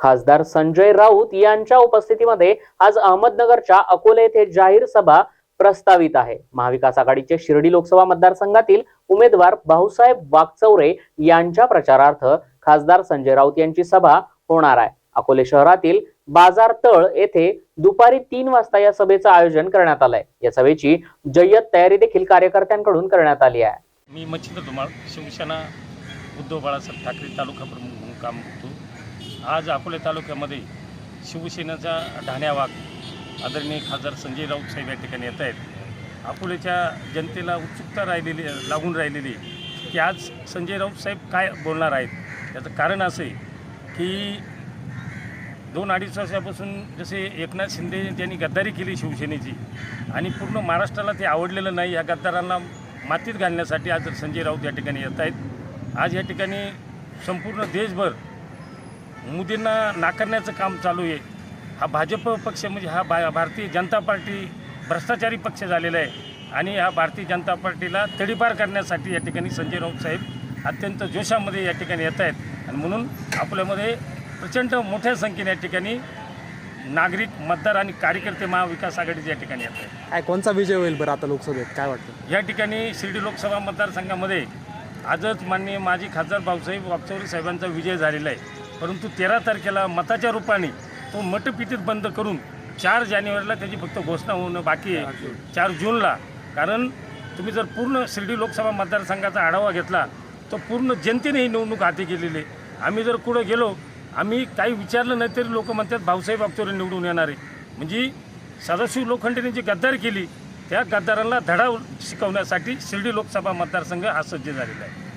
खासदार संजय राऊत यांच्या उपस्थितीमध्ये आज अहमदनगरच्या अकोले येथे जाहीर सभा प्रस्तावित आहे. महाविकास आघाडीचे शिर्डी लोकसभा मतदारसंघातील उमेदवार भाऊसाहेब वागचौरे यांच्या प्रचारार्थ खासदार संजय राऊत यांची सभा होणार आहे. अकोले शहरातील बाजार तळ येथे दुपारी तीन वाजता या सभेचं आयोजन करण्यात आलंय. या सभेची जय्यत तयारी देखील कार्यकर्त्यांकडून करण्यात आली आहे. मी मच्छिंद्र धुमाळ शिवसेना उद्धव बाळासाहेब ठाकरे तालुका प्रमुख म्हणून काम करतो. आज अकोले तालुक्यामध्ये शिवसेनेचा ढाण्या वाघ आदरणीय खासदार संजय राऊत साहेब या ठिकाणी येत आहेत. अकोलेच्या जनतेला उत्सुकता राहिलेली लागून राहिलेली आहे की आज संजय राऊत साहेब काय बोलणार आहेत? याचं कारण असं आहे की दोन अडीच वर्षापासून जसे एकनाथ शिंदे यांनी गद्दारी केली शिवसेनेची आणि पूर्ण महाराष्ट्राला ते आवडलेलं नाही या गद्दारांना मातीत घालण्यासाठी आज संजय राऊत या ठिकाणी येत आहेत. आज या ठिकाणी संपूर्ण देशभर मोदींना नाकारण्याचं काम चालू आहे. हा भाजप पक्ष म्हणजे हा भा भारतीय जनता पार्टी भ्रष्टाचारी पक्ष झालेला आहे. आणि हा भारतीय जनता पार्टीला तडीपार करण्यासाठी या ठिकाणी संजय राऊत साहेब अत्यंत जोशामध्ये या ठिकाणी येत आहेत. आणि म्हणून आपल्यामध्ये प्रचंड मोठ्या संख्येने या ठिकाणी नागरिक मतदार आणि कार्यकर्ते महाविकास आघाडीचे या ठिकाणी येत आहेत. काय कोणचा विजय होईल बरं आता लोकसभेत? काय वाटतं? या ठिकाणी शिर्डी लोकसभा मतदारसंघामध्ये आजच माननीय माजी खासदार भाऊसाहेब वागचौरे साहेबांचा विजय झालेला आहे. परंतु तेरा तारखेला मताच्या रूपाने तो मतपितीत बंद करून चार जानेवारीला त्याची फक्त घोषणा होणं बाकी आहे. चार जूनला. कारण तुम्ही जर पूर्ण शिर्डी लोकसभा मतदारसंघाचा आढावा घेतला तर पूर्ण जनतेने ही निवडणूक हाती केलेली आहे. आम्ही जर कुठं गेलो आम्ही काही विचारलं नाही तरी लोक म्हणतात भाऊसाहेब वागचौरे निवडून येणार आहे. म्हणजे सदाशिव लोखंडेने जी गद्दारी केली त्या गद्दारांना धडा शिकवण्यासाठी शिर्डी लोकसभा मतदारसंघ हा सज्ज झालेला आहे.